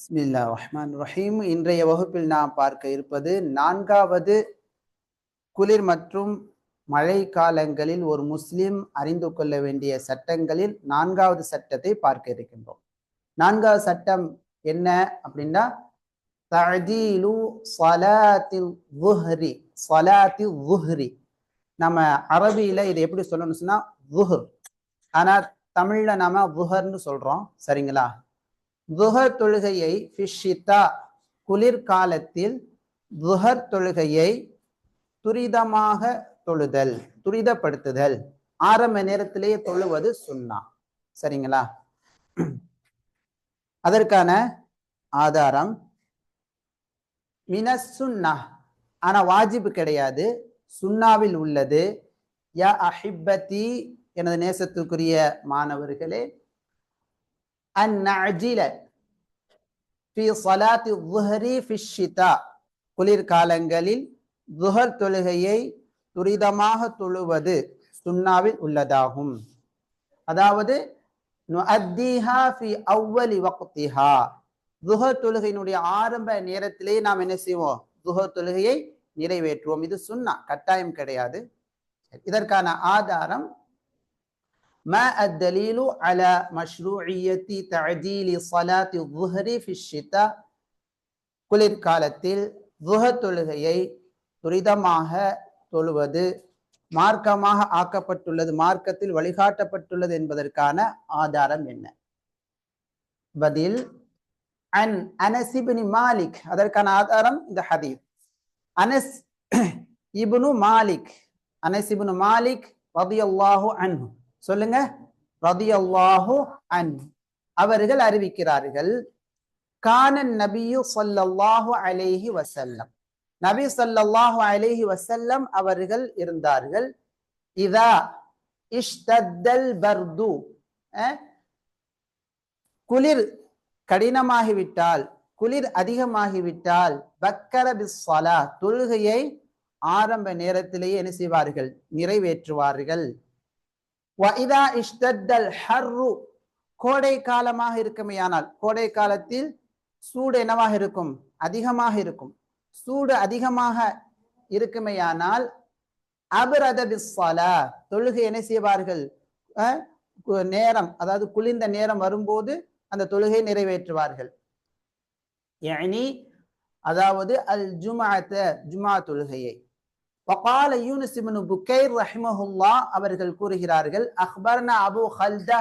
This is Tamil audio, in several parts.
பிஸ்மில்லா ரஹ்மான் ரஹீம் இன்றைய வகுப்பில் நாம் பார்க்க இருப்பது நான்காவது குளிர் மற்றும் மழை காலங்களில் ஒரு முஸ்லிம் அறிந்து கொள்ள வேண்டிய சட்டங்களில் நான்காவது சட்டத்தை பார்க்க இருக்கின்றோம். நான்காவது சட்டம் என்ன அப்படின்னா தஜீலு சலாத்தில் வுஹ்ரி சலாத்தி வுஹ்ரி நம்ம அரபியில இதை எப்படி சொல்லணும்னு சொன்னா வுஹர் ஆனா தமிழ்ல நாம வுஹர்னு சொல்றோம் சரிங்களா? துஹர் தொழுகையை ஃபிஷிதா குளிர்காலத்தில் துஹர் தொழுகையை துரிதமாக தொழுதல் துரிதப்படுத்துதல். ஆரம்ப நேரத்திலேயே தொழுவது சுண்ணா சரிங்களா? அதற்கான ஆதாரம் மினசுன்னா ஆனா வாஜிபு கிடையாது. சுண்ணாவில் உள்ளது. யா அஹிப்பதி எனது நேசத்துக்குரிய மாணவர்களே அந்நஜில ஃபி சலாத்தி ظهرி ஃபி ஷிதா குளிர்காலங்களில் துஹர் தொழுகையை துரிதமாக தொழுவது சுன்னாவில் உள்ளதாகும் அதாவது நுஅத்திஹா ஃபி அவ்வலி வக்திஹா துஹர் தொழுகையினுடைய ஆரம்ப நேரத்திலே நாம் என்ன செய்வோம் துஹர் தொழுகையை நிறைவேற்றுவோம் இது சுன்னா கட்டாயம் கிடையாது இதற்கான ஆதாரம் ما الدليل على مشروعية تعجيل صلاة الظهر في الشتاء குளிர்காலத்தில் துஹ தொழுகையை துரிதமாக தொழுவது மார்க்கமாக ஆக்கப்பட்டுள்ளது மார்க்கத்தில் வழிகாட்டப்பட்டுள்ளது என்பதற்கான ஆதாரம் என்ன பதில் அன் அனசிபினி மாலிக் அதற்கான ஆதாரம் இந்த ஹதீப் அனஸ் இப்னு மாலிக் அனஸ் இப்னு மாலிக் ரதியல்லாஹு அன்ஹு சொல்லுங்க. ரதி அல்லாஹு அன். அவர்கள் அறிவிக்கிறார்கள். கானன் நபியு சொல்லல்லாஹு அலேஹி வசல்லம் நபி சொல்லல்லாஹு அலேஹி வசல்லம் அவர்கள் இருந்தார்கள். இதா இஷ்தத்தல் பர்து. குளிர் கடினமாகிவிட்டால் குளிர் அதிகமாகிவிட்டால் பக்கர பிஸ்வலா தொழுகையை ஆரம்ப நேரத்திலேயே என்ன செய்வார்கள்? நிறைவேற்றுவார்கள். வஇதா இஷ்தல் ஹர்ரு கோடை காலமாக இருக்குமையானால் கோடை காலத்தில் சூடு என்னவாக இருக்கும்? அதிகமாக இருக்கும். சூடு அதிகமாக இருக்குமையானால் அபரத தொழுகை என்ன செய்வார்கள்? நேரம் அதாவது குளிர்ந்த நேரம் வரும்போது அந்த தொழுகை நிறைவேற்றுவார்கள். yani அதாவது அல் ஜுமாத்த ஜுமா தொழுகையை. வகால யூனிஸ் இப்னு புக்கைர் ரஹிமஹுல்லா அவர்கள் கூறுகிறார்கள் அக்பர்னா அபு ஹல்தா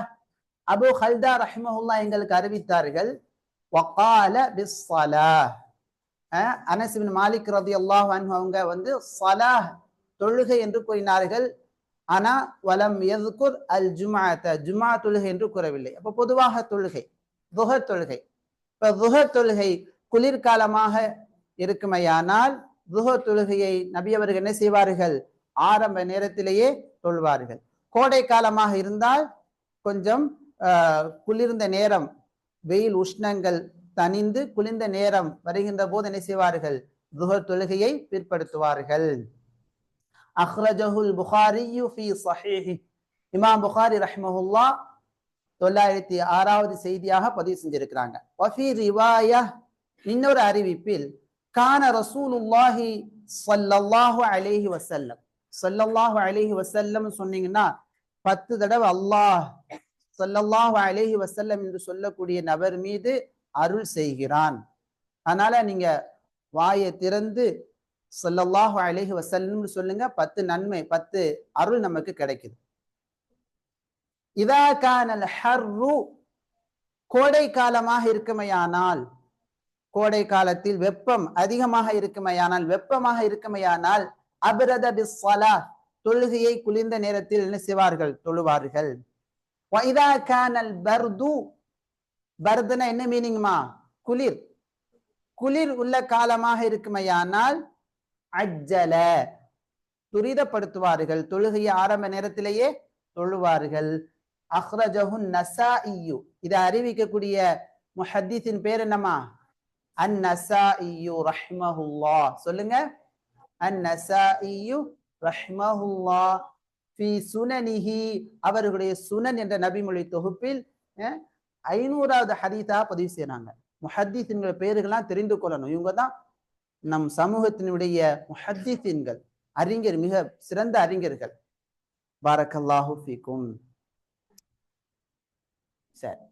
அபு ஹல்தா ரஹிமஹுல்லா எங்களுக்கு அறிவித்தார்கள் வகால பிஸ்ஸலா அனசிபின் மாலிக் ரதி அல்லாஹ் அவங்க வந்து சலாஹ் தொழுகை என்று கூறினார்கள் ஆனா வலம் எதுக்குர் அல் ஜுமாத்த ஜுமா தொழுகை என்று கூறவில்லை. அப்போ பொதுவாக தொழுகை துஹர் தொழுகை. இப்போ துஹர் தொழுகை குளிர்காலமாக இருக்குமையானால் துஹ தொழுகையை நபி அவர்கள் என்ன செய்வார்கள்? ஆரம்ப நேரத்திலேயே தொழுவார்கள். கோடை காலமாக இருந்தால் கொஞ்சம் குளிர்ந்த நேரம் வெயில் உஷ்ணங்கள் தனிந்து குளிர்ந்த நேரம் வருகின்ற போது என்ன செய்வார்கள்? துஹ தொழுகையை பிற்படுத்துவார்கள். அஹ்ரஜஹுல் புகாரி இமாம் புகாரி ரஹ்மஹுல்லா தொள்ளாயிரத்தி ஆறாவது செய்தியாக பதிவு செஞ்சிருக்கிறாங்க. இன்னொரு அறிவிப்பில் கான ரசூலுல்லாஹி சல்லல்லாஹு அலைஹி வசல்லம் சல்லல்லாஹு அலைஹி வசல்லம் சொன்னீங்கன்னா பத்து தடவை அல்லாஹ் சல்லல்லாஹு அலேஹி வசல்லம் என்று சொல்லக்கூடிய நபர் மீது அருள் செய்கிறான். அதனால நீங்க வாயை திறந்து சொல்லல்லாஹு அலேஹி வசல்லம் சொல்லுங்க. பத்து நன்மை பத்து அருள் நமக்கு கிடைக்குது. இதா கானல் ஹர்ரு கோடை காலமாக இருக்குமையானால் கோடை காலத்தில் வெப்பம் அதிகமாக இருக்குமையானால் வெப்பமாக இருக்குமையானால் அபிரத பிஸ்வலா தொழுகையை குளிர்ந்த நேரத்தில் என்ன செய்வார்கள்? தொழுவார்கள். வைதா பர்து பர்துனா என்ன மீனிங்மா குளிர். குளிர் உள்ள காலமாக இருக்குமையானால் அஜ்ஜல துரிதப்படுத்துவார்கள். தொழுகையை ஆரம்ப நேரத்திலேயே தொழுவார்கள். அஹ்ரஜஹு நசாஇயு இதை அறிவிக்கக்கூடிய முஹத்திஸின் பேர் என்னமா அந்நசாஇயு ரஹ்மஹுல்லா சொல்லுங்க. அந்நசாஇயு ரஹ்மஹுல்லா ஃபி சுனனிஹி அவர்களுடைய சுனன் என்ற நபிமொழி தொகுப்பில் ஐநூறாவது ஹதீஸா பதிவு செய்யறாங்க முஹத்தீசின்கள் பேர்கள்லாம் தெரிந்து கொள்ளணும். இவங்க தான் நம் சமூகத்தினுடைய முஹத்தீசின்கள் அறிஞர் மிக சிறந்த அறிஞர்கள். பாரக்கல்லாஹு ஃபீக்கும். சரி.